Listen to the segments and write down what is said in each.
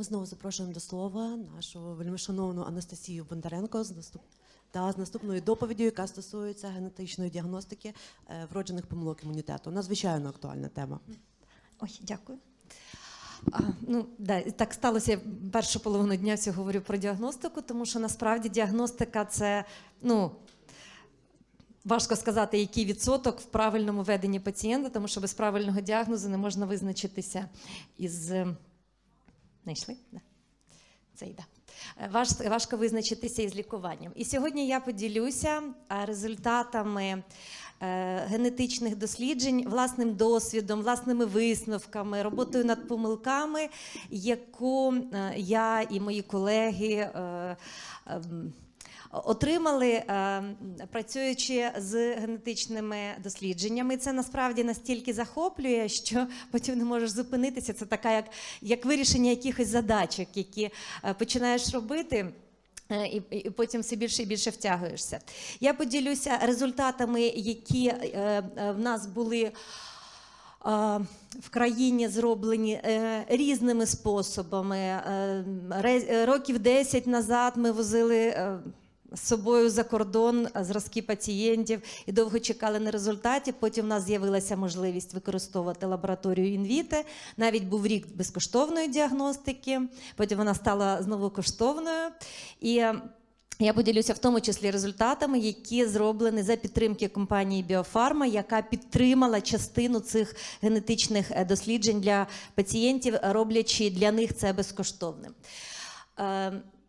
Ми знову запрошуємо до слова нашу вельмишановну Анастасію Бондаренко з наступ... та з наступною доповіддю, яка стосується генетичної діагностики е, вроджених помилок імунітету. Надзвичайно актуальна тема. Ой, дякую. А, ну, да, так сталося. Я першу половину дня всього говорю про діагностику, тому що насправді діагностика це ну. Важко сказати, який відсоток в правильному веденні пацієнта, тому що без правильного діагнозу не можна визначитися із. Знайшли? Да. Це йде. Е, Важ, важко визначитися із лікуванням. І сьогодні я поділюся е, результатами е, генетичних досліджень, власним досвідом, власними висновками, роботою над помилками, яку я і мої колеги. Отримали, е, працюючи з генетичними дослідженнями, це насправді настільки захоплює, що потім не можеш зупинитися. Це така, як, як вирішення якихось задачок, які е, починаєш робити. е, І, і потім все більше і більше втягуєшся. Я поділюся результатами, які е, е, в нас були е, в країні зроблені е, різними способами. Е, Років 10 назад ми возили. е, з собою за кордон е, зразки пацієнтів і довго чекали на результаті. Потім в нас з'явилася можливість використовувати лабораторію інвіте. Навіть був рік безкоштовної діагностики. Потім вона стала знову коштовною. І е, я поділюся в тому числі результатами, які зроблені за підтримки компанії Біофарма, яка підтримала частину цих генетичних е, досліджень для пацієнтів, роблячи для них це безкоштовним.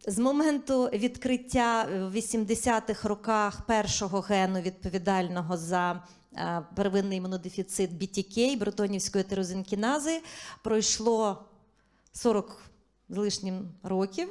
З моменту відкриття в 80-х роках першого гену відповідального за е, первинний імунодефіцит BTK, бретонівської тирозинкінази, пройшло 40 з лишнім років.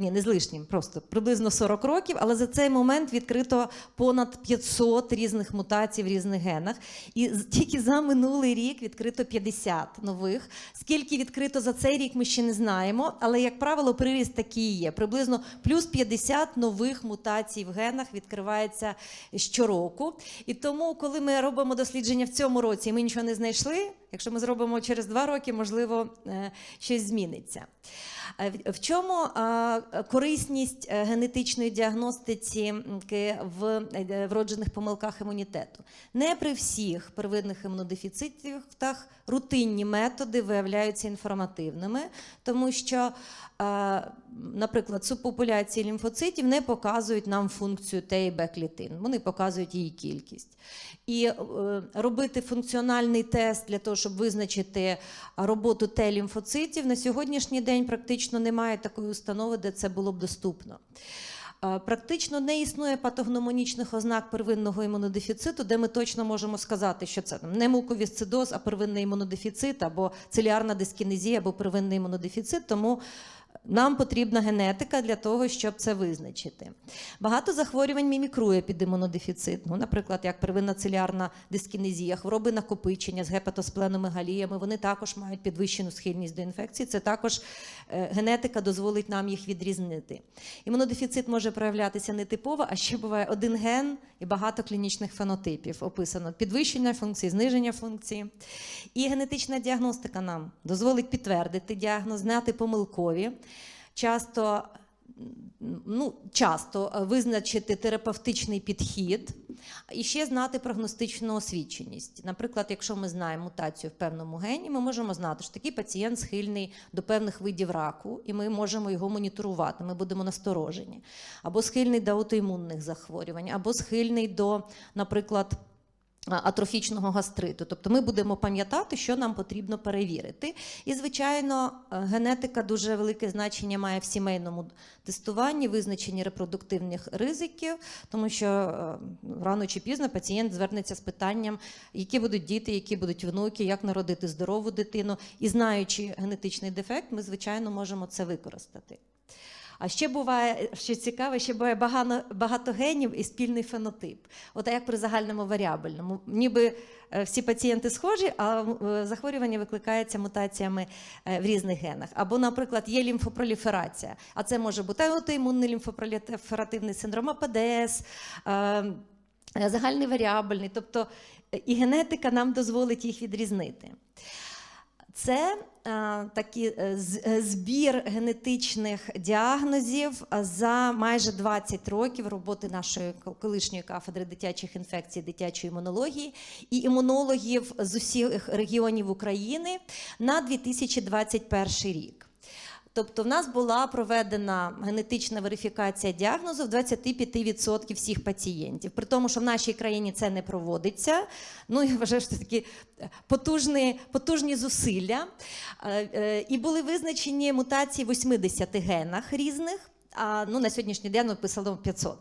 Ні, не з лишнім, просто приблизно 40 років, але за цей момент відкрито понад 500 різних мутацій в різних генах. І тільки за минулий рік відкрито 50 нових. Скільки відкрито за цей рік, ми ще не знаємо, але, як правило, приріст такий є. Приблизно плюс 50 нових мутацій в генах відкривається щороку. І тому, коли ми робимо дослідження в цьому році, і ми нічого не знайшли. Якщо ми зробимо через два роки, можливо, е, щось зміниться. Е, в- чому е, корисність генетичної діагностиці в вроджених помилках імунітету? Не при всіх первинних імунодефіцитах рутинні методи виявляються інформативними, тому що, наприклад, субпопуляції лімфоцитів не показують нам функцію Т і Б клітин, вони показують її кількість. І робити функціональний тест для того, щоб визначити роботу Т-лімфоцитів, на сьогоднішній день практично немає такої установи, де це було б доступно. Е, Практично не існує патогномонічних ознак первинного імунодефіциту, де ми точно можемо сказати, що це не муковісцидоз, а первинний імунодефіцит, або целіарна дискінезія, або первинний імунодефіцит. Тому нам потрібна генетика для того, щоб це визначити. Багато захворювань мімікрує під імунодефіцит. Ну, наприклад, як первинна целіарна дискінезія, хвороби накопичення з гепатоспленомегаліями, вони також мають підвищену схильність до інфекції. Це також е, генетика дозволить нам їх відрізнити. Імунодефіцит може проявлятися нетипово, а ще буває один ген і багато клінічних фенотипів. Описано підвищення функції, зниження функції. І генетична діагностика нам дозволить підтвердити діагноз, знати помилкові. Часто ну, часто е, визначити терапевтичний підхід і ще знати прогностичну освіченість. Наприклад, якщо ми знаємо мутацію в певному гені, ми можемо знати, що такий пацієнт схильний до певних видів раку, і ми можемо його моніторувати. Ми будемо насторожені. Або схильний до аутоімунних захворювань, або схильний до, наприклад, атрофічного гастриту. Тобто ми будемо пам'ятати, що нам потрібно перевірити. І, звичайно, е, генетика дуже велике значення має в сімейному тестуванні, визначенні репродуктивних ризиків, тому що е, рано чи пізно пацієнт звернеться з питанням, які будуть діти, які будуть внуки, як народити здорову дитину. І знаючи генетичний дефект, ми, звичайно, можемо це використати. А ще буває, що цікаве, ще буває багато, багато генів і спільний фенотип. От як при загальному варіабельному. Ніби е, всі пацієнти схожі, а е, захворювання викликається мутаціями е, в різних генах. Або, наприклад, є лімфопроліферація, а це може бути аутоімунний лімфопроліферативний синдром АПДС. Загальний варіабельний, тобто і генетика нам дозволить їх відрізнити. Це е, такі, е, е, збір генетичних діагнозів за майже 20 років роботи нашої колишньої кафедри дитячих інфекцій, дитячої імунології і імунологів з усіх регіонів України на 2021 рік. Тобто, в нас була проведена генетична верифікація діагнозу в 25% всіх пацієнтів. При тому, що в нашій країні це не проводиться. Ну я вважаю, що це такі потужні, потужні зусилля. Е, е, І були визначені мутації в 80 генах різних. А ну, на сьогоднішній день написано 500.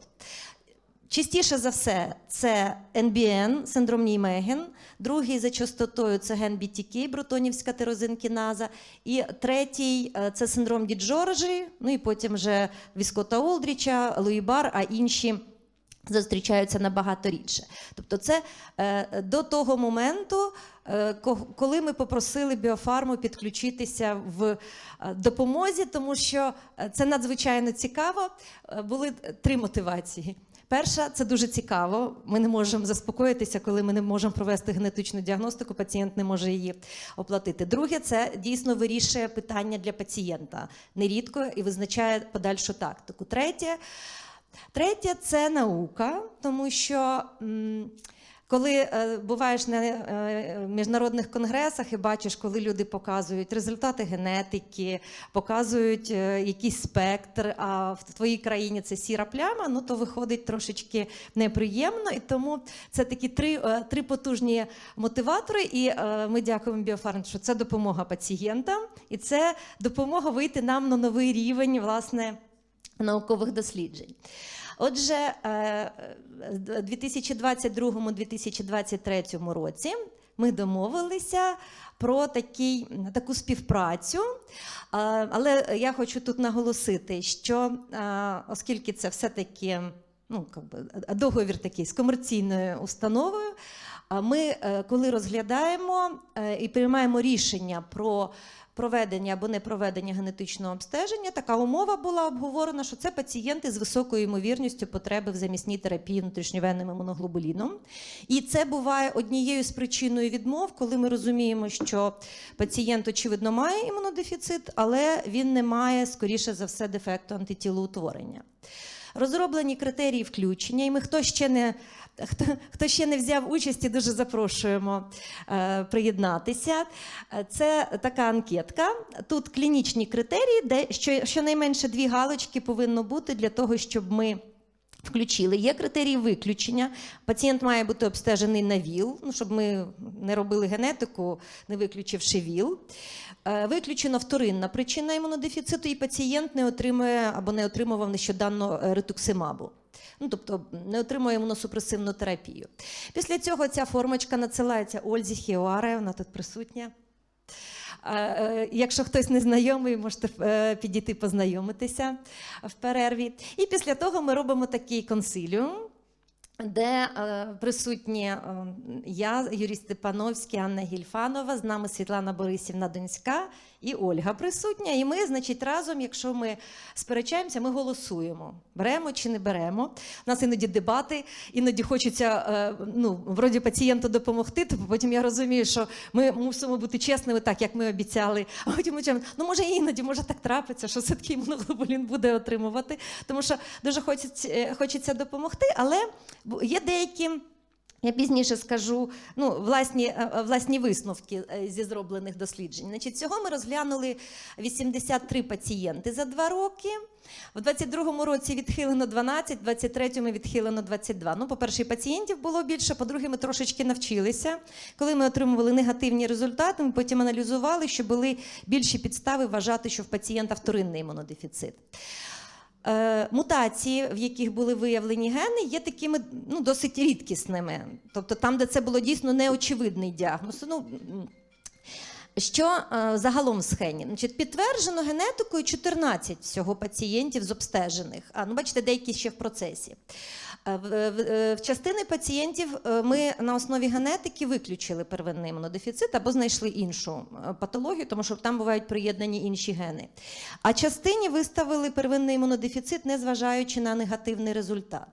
Частіше за все, це NBN, синдром Ніймеген, другий за частотою це ген BTK, брутонівська тирозинкіназа, і третій е, це синдром Діджоржі, ну і потім вже Віскота Олдріча, Луїбар, а інші зустрічаються набагато рідше. Тобто, це е, до того моменту, е, коли ми попросили біофарму підключитися в допомозі, тому що це надзвичайно цікаво. Були три мотивації. Перша це дуже цікаво. Ми не можемо заспокоїтися, коли ми не можемо провести генетичну діагностику, пацієнт не може її оплатити. Друге, це дійсно вирішує питання для пацієнта нерідко і визначає подальшу тактику. Третє, третє це наука, тому що. м, коли е, буваєш на е, міжнародних конгресах і бачиш, коли люди показують результати генетики, показують е, якийсь спектр, а в твоїй країні це сіра пляма, ну то виходить трошечки неприємно. І тому це такі три, три потужні мотиватори. І ми дякуємо Біофарм, що це допомога пацієнтам, і це допомога вийти нам на новий рівень власне наукових досліджень. Отже, е, в 2022-2023 році ми домовилися про такий, таку співпрацю. Е, Але я хочу тут наголосити, що е, оскільки це все-таки ну, договір такий з комерційною установою, ми, е, коли розглядаємо е, і приймаємо рішення про проведення або не проведення генетичного обстеження, така умова була обговорена, що це пацієнти з високою ймовірністю потреби в замісній терапії внутрішньовенним імуноглобуліном. І це буває однією з причиною відмов, коли ми розуміємо, що пацієнт, очевидно, має імунодефіцит, але він не має, скоріше за все, дефекту антитілоутворення. Розроблені критерії включення, і ми хто ще не хто, хто ще не взяв участі, дуже запрошуємо е, приєднатися. Це така анкетка. Тут клінічні критерії, де що, щонайменше дві галочки повинно бути для того, щоб ми. Включили. Є критерії виключення. Пацієнт має бути обстежений на ВІЛ, ну, щоб ми не робили генетику, не виключивши ВІЛ. Е, Виключена вторинна причина імунодефіциту, і пацієнт не отримує або не отримував нещодавно е, ретуксимабу. Ну, тобто не отримує імуносупресивну терапію. Після цього ця формочка надсилається Ользі Хіоаре, вона тут присутня. Е, Якщо хтось не знайомий, можете е, підійти познайомитися в перерві. І після того ми робимо такий консиліум, де е, присутні е, я, Юрій Степановський, Анна Гільфанова, з нами Світлана Борисівна Донська і Ольга присутня. І ми, значить, разом, якщо ми сперечаємося, ми голосуємо. Беремо чи не беремо. У нас іноді дебати, іноді хочеться е, ну, вроді пацієнту допомогти, то потім я розумію, що ми мусимо бути чесними, так як ми обіцяли. А потім ми чуємо, ну може іноді може так трапиться, що все-таки імуноглобулін буде отримувати, тому що дуже хочеться, е, хочеться допомогти, але є деякі. Я пізніше скажу ну, власні, е, е, власні висновки е, зі зроблених досліджень. Значить, цього ми розглянули 83 пацієнти за два роки. В 22-му році відхилено 12, в 23-му відхилено 22. Ну, по-перше, пацієнтів було більше, по-друге, ми трошечки навчилися. Коли ми отримували негативні результати, ми потім аналізували, що були більші підстави вважати, що в пацієнта вторинний імунодефіцит. Е, мутації, в яких були виявлені гени, є такими ну, досить рідкісними. Тобто там, де це було дійсно неочевидний діагноз. Ну, що е, загалом в схені? Значить, підтверджено генетикою 14 всього пацієнтів з обстежених. А ну, бачите, деякі ще в процесі. Е, В, в, е, частини пацієнтів е, ми на основі генетики виключили первинний імунодефіцит або знайшли іншу е, патологію, тому що там бувають приєднані інші гени. А частині виставили первинний імунодефіцит, незважаючи на негативний результат.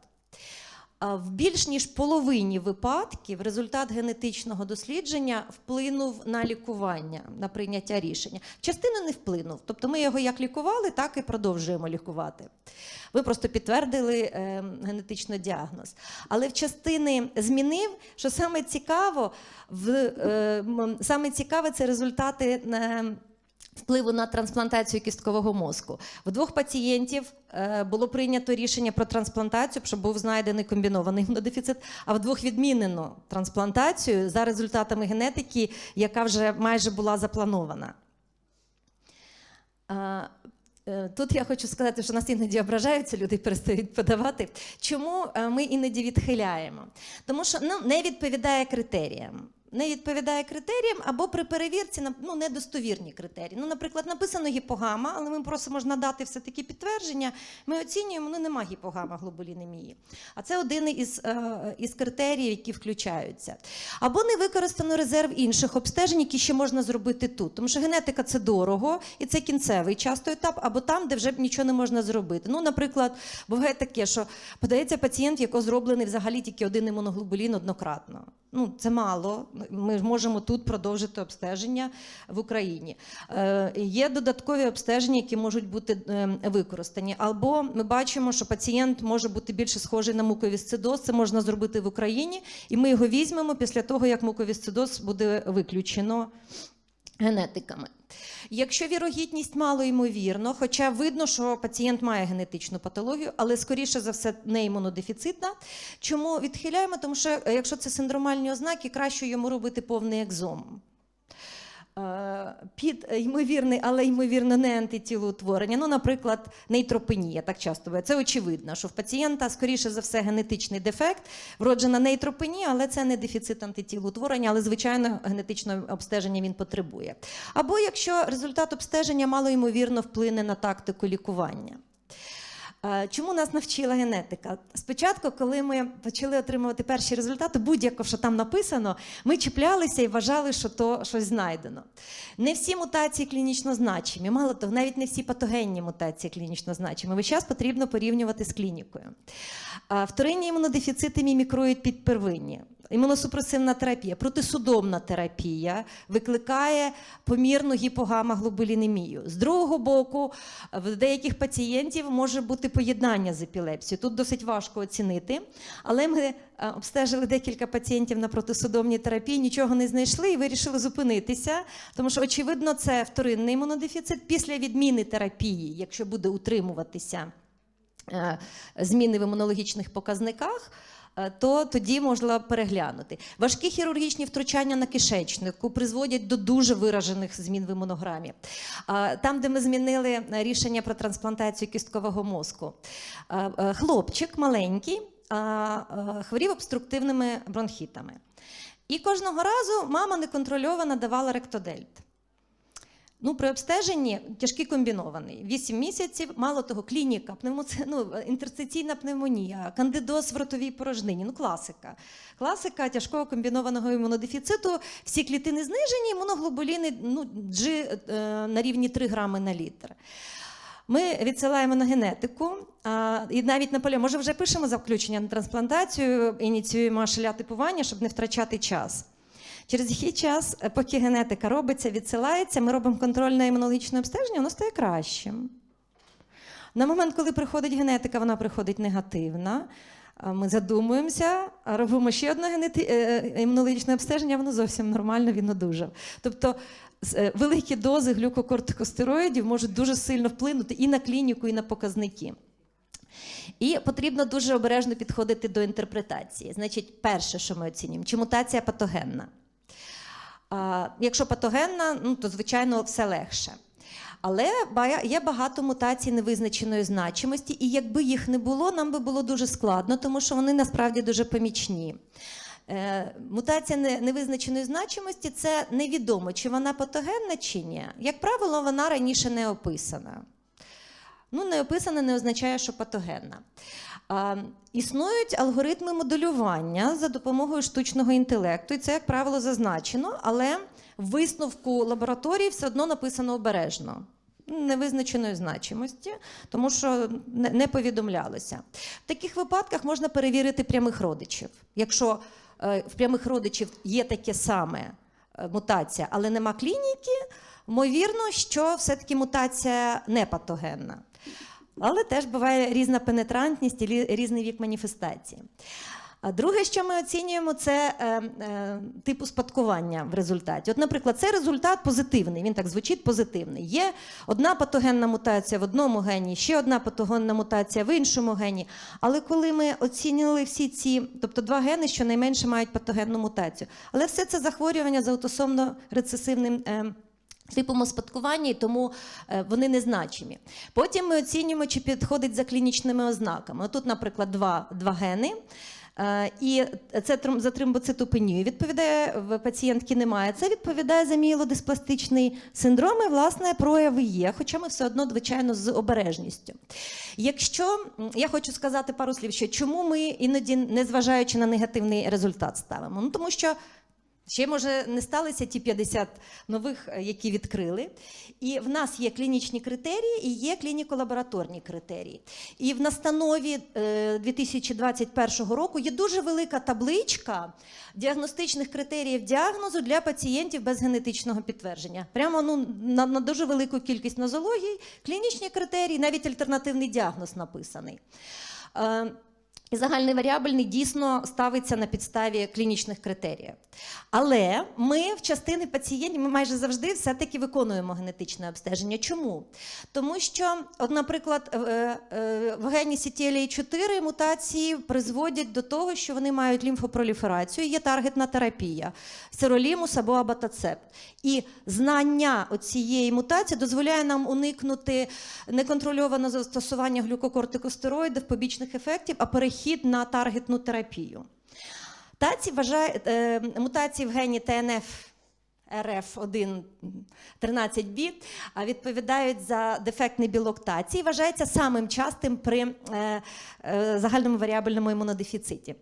В більш ніж половині випадків результат генетичного дослідження вплинув на лікування, на прийняття рішення. В частину не вплинув. Тобто ми його як лікували, так і продовжуємо лікувати. Ви просто підтвердили е, генетично діагноз. Але в частини змінив, що саме цікаво, в, е, саме цікаве це результати. Впливу на трансплантацію кісткового мозку. В двох пацієнтів е, було прийнято рішення про трансплантацію, щоб був знайдений комбінований імунодефіцит, а в двох відмінено трансплантацію за результатами генетики, яка вже майже була запланована. Е, Тут я хочу сказати, що нас іноді ображаються, люди перестають подавати. Чому е, ми іноді відхиляємо? Тому що ну, не відповідає критеріям. Не відповідає критеріям або при перевірці ну, недостовірні критерії. Ну, наприклад, написано гіпогама, але ми просимо ж надати все-таки підтвердження. Ми оцінюємо, ну нема гіпогама глобулінемії. А це один із, е, із критеріїв, які включаються. Або не використано резерв інших обстежень, які ще можна зробити тут. Тому що генетика це дорого, і це кінцевий часто етап, або там, де вже нічого не можна зробити. Ну, наприклад, буває таке, що подається пацієнт, в якого зроблений взагалі тільки один імуноглобулін однократно. Ну, це мало. Ми можемо тут продовжити обстеження в Україні. Е, є додаткові обстеження, які можуть бути е, використані. Або ми бачимо, що пацієнт може бути більше схожий на муковісцидоз. Це можна зробити в Україні, і ми його візьмемо після того, як муковісцидоз буде виключено генетиками. Якщо вірогідність мало ймовірно, хоча видно, що пацієнт має генетичну патологію, але скоріше за все не імунодефіцитна. Чому відхиляємо? Тому що е, якщо це синдромальні ознаки, краще йому робити повний екзом. Е, Під е, ймовірний, але ймовірно не антитілоутворення. Ну, наприклад, нейтропенія, так часто буває. Це очевидно, що в пацієнта, скоріше за все, генетичний дефект, вроджена нейтропенія, але це не дефіцит антитілоутворення, але звичайно генетичне обстеження він потребує. Або якщо результат обстеження малоймовірно вплине на тактику лікування. Чому нас навчила генетика? Спочатку, коли ми почали отримувати перші результати, будь-яко, що там написано, ми чіплялися і вважали, що то щось знайдено. Не всі мутації клінічно значимі, мало того, навіть не всі патогенні мутації клінічно значимі. Весь час потрібно порівнювати з клінікою. Вторинні імунодефіцити мімікрують під первинні. Імуносупресивна терапія, протисудомна терапія викликає помірну гіпогамаглобулінемію. З другого боку, в деяких пацієнтів може бути поєднання з епілепсією. Тут досить важко оцінити, але ми е, обстежили декілька пацієнтів на протисудомній терапії, нічого не знайшли і вирішили зупинитися, тому що, очевидно, це вторинний імунодефіцит після відміни терапії, якщо буде утримуватися е, зміни в імунологічних показниках. Е, То тоді можна переглянути. Важкі хірургічні втручання на кишечнику призводять до дуже виражених змін в імунограмі. Там, де ми змінили е, рішення про трансплантацію кісткового мозку, е, е, хлопчик маленький е, хворів обструктивними бронхітами. І кожного разу мама неконтрольовано давала ректодельт. Ну, при обстеженні тяжкий комбінований. 8 місяців, мало того, клініка, пневмоці... ну, інтерстиційна пневмонія, кандидоз в ротовій порожнині. Ну, класика. Класика тяжкого комбінованого імунодефіциту. Всі клітини знижені, імуноглобуліни ну, G е, на рівні 3 грами на літр. Ми відсилаємо на генетику а, і навіть на полі, може, вже пишемо заключення на трансплантацію, ініціюємо шеля-типування, щоб не втрачати час. Через який час, е, поки генетика робиться, відсилається, ми робимо контрольне імунологічне обстеження, воно стає кращим. На момент, коли приходить генетика, вона приходить негативна. Ми задумуємося, робимо ще одне генети... е, е, імунологічне обстеження, воно зовсім нормально, він одужав. Тобто великі дози глюкокортикостероїдів можуть дуже сильно вплинути і на клініку, і на показники. І потрібно дуже обережно підходити до інтерпретації. Значить, перше, що ми оцінюємо, чи мутація патогенна. Якщо патогенна, ну, то звичайно все легше. Але є багато мутацій невизначеної значимості, і якби їх не було, нам би було дуже складно, тому що вони насправді дуже помічні. Е, мутація невизначеної значимості це невідомо, чи вона патогенна чи ні. Як правило, вона раніше не описана. Ну, не описана не означає, що патогенна. Існують алгоритми моделювання за допомогою штучного інтелекту, і це, як правило, зазначено, але в висновку лабораторії все одно написано обережно. невизначеної значимості, тому що не, не повідомлялося. В таких випадках можна перевірити прямих родичів. Якщо е, в прямих родичів є таке саме е, мутація, але нема клініки, ймовірно, що все-таки мутація не патогенна. Але теж буває різна пенетрантність і різний вік маніфестації. А друге, що ми оцінюємо, це е, е, типу спадкування в результаті. От, наприклад, цей результат позитивний, він так звучить позитивний. Є одна патогенна мутація в одному гені, ще одна патогенна мутація в іншому гені. Але коли ми оцінили всі ці, тобто два гени, що найменше мають патогенну мутацію, але все це захворювання з аутосомно рецесивним. Е, Типом успадкування, і тому е, вони незначимі. Потім ми оцінюємо, чи підходить за клінічними ознаками. Тут, наприклад, два, два гени. Е, І це за тромбоцитопенію відповідає в пацієнтки немає. Це відповідає за мієлодиспластичний синдром, і власне прояви є, хоча ми все одно, звичайно, з обережністю. Якщо я хочу сказати пару слів, що чому ми іноді, незважаючи на негативний результат, ставимо? Ну тому що Ще може не сталися ті 50 нових, е, які відкрили. І в нас є клінічні критерії і є клініко-лабораторні критерії. І в настанові е, 2021 року є дуже велика табличка діагностичних критеріїв діагнозу для пацієнтів без генетичного підтвердження. Прямо ну, на, на дуже велику кількість нозологій, клінічні критерії, навіть альтернативний діагноз написаний. Е, і загальний варіабельний дійсно ставиться на підставі клінічних критеріїв. Але ми в частини пацієнтів ми майже завжди все-таки виконуємо генетичне обстеження. Чому? Тому що, от, наприклад, е, е, в гені CTLA4 мутації призводять до того, що вони мають лімфопроліферацію, є таргетна терапія, сиролімус або абатацепт. І знання цієї мутації дозволяє нам уникнути неконтрольованого застосування глюкокортикостероїдів, побічних ефектів, а перехід на таргетну терапію. Таці вважає, е, мутації в гені ТНФ РФ1 13B а, відповідають за дефектний білок таці і вважається самим частим при е, е, загальному варіабельному імунодефіциті.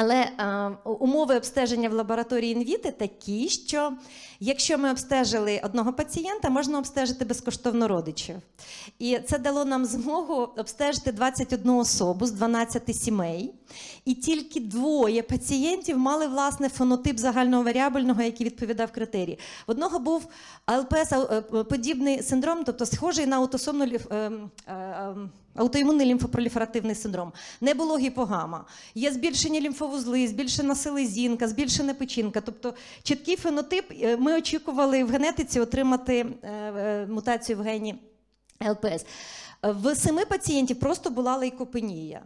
Але е, умови обстеження в лабораторії інвіти такі, що якщо ми обстежили одного пацієнта, можна обстежити безкоштовно родичів. І це дало нам змогу обстежити 21 особу з 12 сімей. І тільки двоє пацієнтів мали власне фенотип загального варіабельного, який відповідав критерії. В одного був АЛПС е, подібний синдром, тобто схожий на аутосомну ем, е, ем, аутоімунний лімфопроліферативний синдром. Не було гіпогама. Є збільшені лімфовузли, збільшена селезінка, збільшена печінка. Тобто чіткий фенотип. Е, Ми очікували в генетиці отримати е, е, мутацію в гені ЛПС. В семи пацієнтів просто була лейкопенія.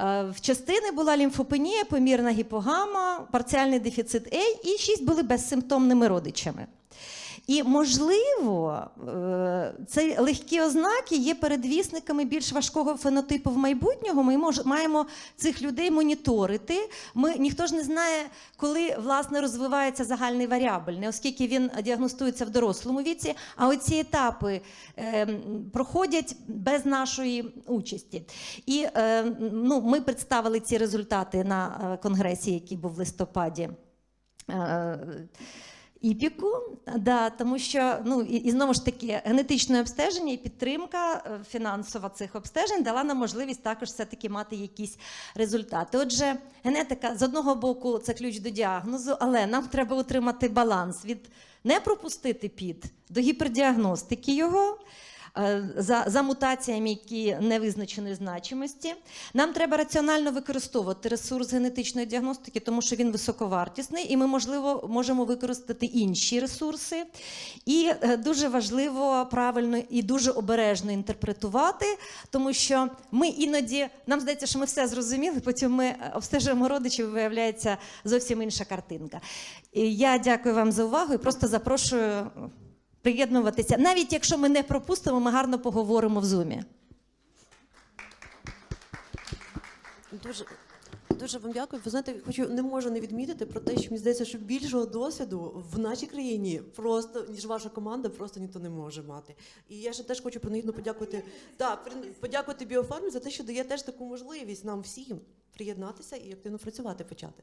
В частини була лімфопенія, помірна гіпогама, парціальний дефіцит А, і шість були безсимптомними родичами. І, можливо, е, ці легкі ознаки є передвісниками більш важкого фенотипу в майбутнього. Ми мож- маємо цих людей моніторити. Ми, ніхто ж не знає, коли власне розвивається загальний варіабельний, оскільки він діагностується в дорослому віці, а оці етапи е, проходять без нашої участі. І е, ну, ми представили ці результати на е, конгресі, який був в листопаді. Е, Іпіку, да, тому що ну і, і знову ж таки генетичне обстеження і підтримка е, фінансова цих обстежень дала нам можливість також все-таки мати якісь результати. Отже, генетика з одного боку це ключ до діагнозу, але нам треба утримати баланс від не пропустити під до гіпердіагностики його. Е, За, за мутаціями, які невизначеної значимості, нам треба раціонально використовувати ресурс генетичної діагностики, тому що він високовартісний, і ми, можливо, можемо використати інші ресурси. І е, дуже важливо правильно і дуже обережно інтерпретувати, тому що ми іноді нам здається, що ми все зрозуміли, потім ми е, обстежуємо родичів, і виявляється зовсім інша картинка. Я дякую вам за увагу і просто запрошую приєднуватися. Навіть якщо ми не пропустимо, ми гарно поговоримо в зумі. Дуже, дуже вам дякую. Ви знаєте, хочу не можу не відмітити про те, що мені здається, що більшого досвіду в нашій країні просто ніж ваша команда, просто ніхто не може мати. І я ще теж хочу принагідно подякувати при- подякувати біофармі за те, що дає теж таку можливість нам всім приєднатися і активно працювати почати.